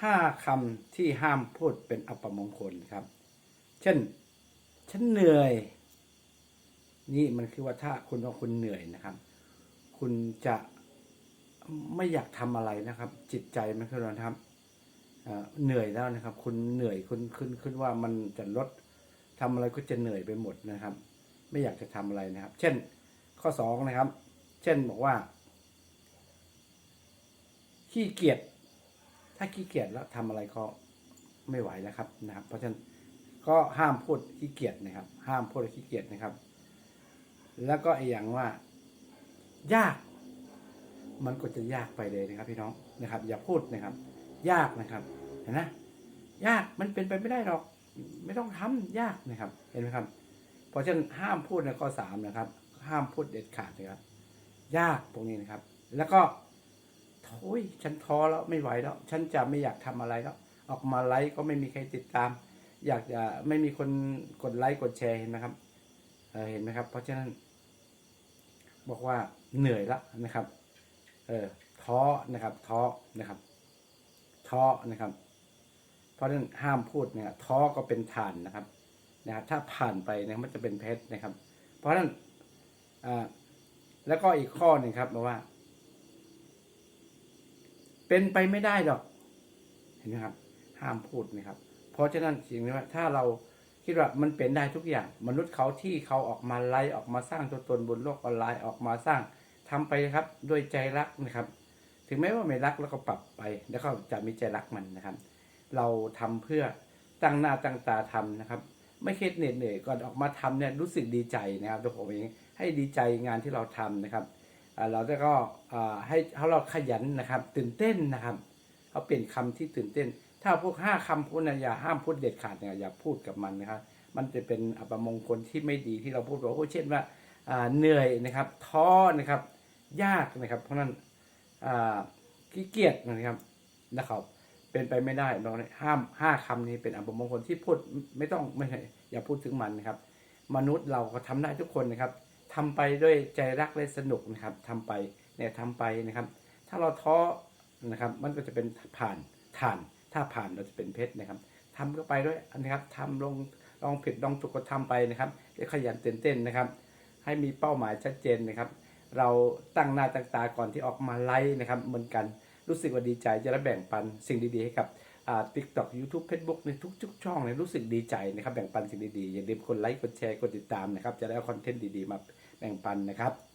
ห้าคำที่ห้ามพูดเป็นอัปมงคลครับ เช่น ฉันเหนื่อย นี่มันคือว่าถ้าคุณว่าคุณเหนื่อยนะครับ คุณจะไม่อยากทำอะไรนะครับ จิตใจมันคือว่านครับเหนื่อยแล้วนะครับ คุณเหนื่อยคุณขึ้นขึ้นว่ามันจะลดทำอะไรก็จะเหนื่อยไปหมดนะครับ ไม่อยากจะทำอะไรนะครับ เช่น ข้อสองนะครับ เช่นบอกว่าขี้เกียจ ถ้าขี้เกียจแล้วทำอะไรก็ไม่ไหวแล้วครับนะครับ เพราะฉะนั้นก็ห้ามพูดขี้เกียจนะครับ ห้ามพูดขี้เกียจนะครับ แล้วก็ไอ้อย่างว่า ยาก มันก็จะยากไปเลยนะครับ พี่น้องนะครับ อย่าพูดนะครับ ยากนะครับ เห็นไหมยากมันเป็นไปไม่ได้หรอก ไม่ต้องทำยากนะครับ เห็นไหมครับ เพราะฉะนั้นห้ามพูดในข้อสามนะครับ ห้ามพูดเด็ดขาดนะครับ ยากตรงนี้นะครับ แล้วก็ โอ้ยฉันท้อแล้วไม่ไหวแล้ว ฉันจะไม่อยากทำอะไรแล้ว ออกมาไลฟ์ก็ไม่มีใครติดตาม อยากจะไม่มีคนกดไลค์กดแชร์เห็นไหมครับเเห็นไหมครับ เพราะฉะนั้น บอกว่าเหนื่อยแล้วนะครับ เออท้อนะครับ ท้อนะครับท้อนะครับ เพราะฉะนั้นห้ามพูดเนี่ยท้อก็เป็นฐานนะครับนะครับ ถ้าผ่านไปนี่ยมันจะเป็นเพชรนะครับ เพราะฉะนั้นอ่าแล้วก็อีกข้อหนึ่งครับว่า เป็นไปไม่ได้หรอก เห็นไหมครับ ห้ามพูดนะครับ เพราะฉะนั้นสิ่งนี้ว่าถ้าเราคิดว่ามันเป็นได้ทุกอย่าง มนุษย์เขาที่เขาออกมาไลฟ์ออกมาสร้างตัวตนบนโลกออนไลน์ออกมาสร้างทำไปครับด้วยใจรักนะครับ ถึงแม้ว่าไม่รักแล้วก็ปรับไป แล้วก็จะมีใจรักมันนะครับ เราทำเพื่อตั้งหน้าตั้งตาทำนะครับ ไม่เครียดเหน็ดเหนื่อยก่อนออกมาทำเนี่ยรู้สึกดีใจนะครับตัวผมเองให้ดีใจงานที่เราทำนะครับ เราจะก็ให้ให้เราขยันนะครับ ตื่นเต้นนะครับเอาเปลี่ยนคำที่ตื่นเต้น ถ้าพวกห้าคำพูดนะอย่าห้ามพูดเด็ดขาดเนี่ยอย่าพูดกับมันนะครับ มันจะเป็นอัปมงคลที่ไม่ดีที่เราพูดว่าโอ้เช่นว่าเหนื่อยนะครับ ท้อนะครับ ยากนะครับ เพราะนั้นขี้เกียจนะครับนะครับ เป็นไปไม่ได้เราห้ามห้าคำนี้เป็นอัปมงคลที่พูดไม่ต้องไม่ใช่อย่าพูดถึงมันนะครับ มนุษย์เราก็ทำได้ทุกคนนะครับ ทำไปด้วยใจรักและสนุกนะครับทำไปเนี่ยทำไปนะครับ ถ้าเราท้อนะครับ มันก็จะเป็นผ่านฐาน ถ้าผ่านเราจะเป็นเพชรนะครับทำก็ไปด้วยนะครับทำลงลองผิดลองถูกก็ทำไปนะครับแล้วขยันตื่นเต้นนะครับ ให้มีเป้าหมายชัดเจนนะครับ เราตั้งหน้าตั้งตาก่อนที่ออกมาไลฟ์นะครับ เหมือนกันรู้สึกว่าดีใจจะได้แบ่งปันสิ่งดีๆให้กับอ่า TikTok YouTube Facebook ในทุกๆช่องเลยรู้สึกดีใจนะครับ แบ่งปันสิ่งดีๆ อย่าลืมกดไลค์กดแชร์กดติดตามนะครับ จะได้เอาคอนเทนต์ดีๆ มา แบ่งปันนะครับ